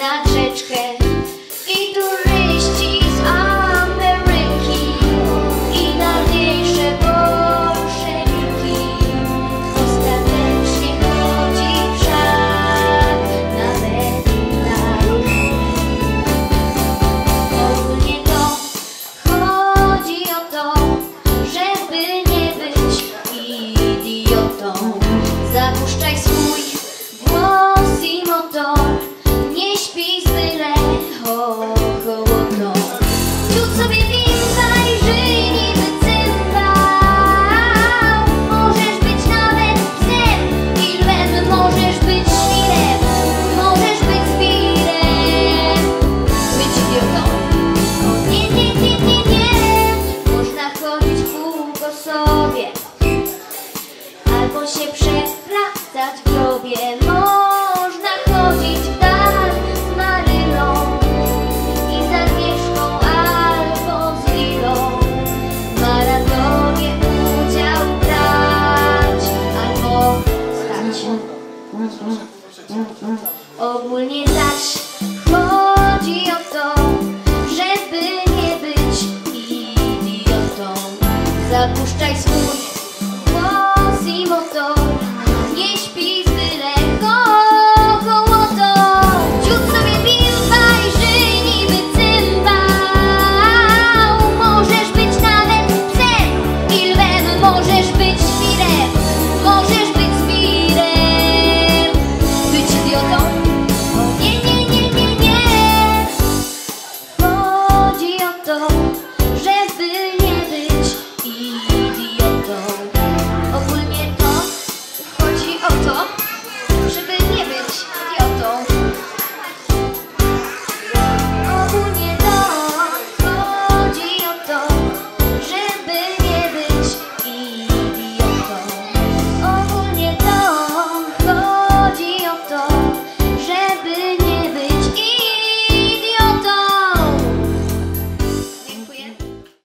Navidad. Sobie. Albo się przewracać w grobie. Można chodzić w dal z Marylą I z Agnieszką albo z Lilą. W maratonie udział brać Albo stać. Ogólnie zaś Zapuszczaj isso.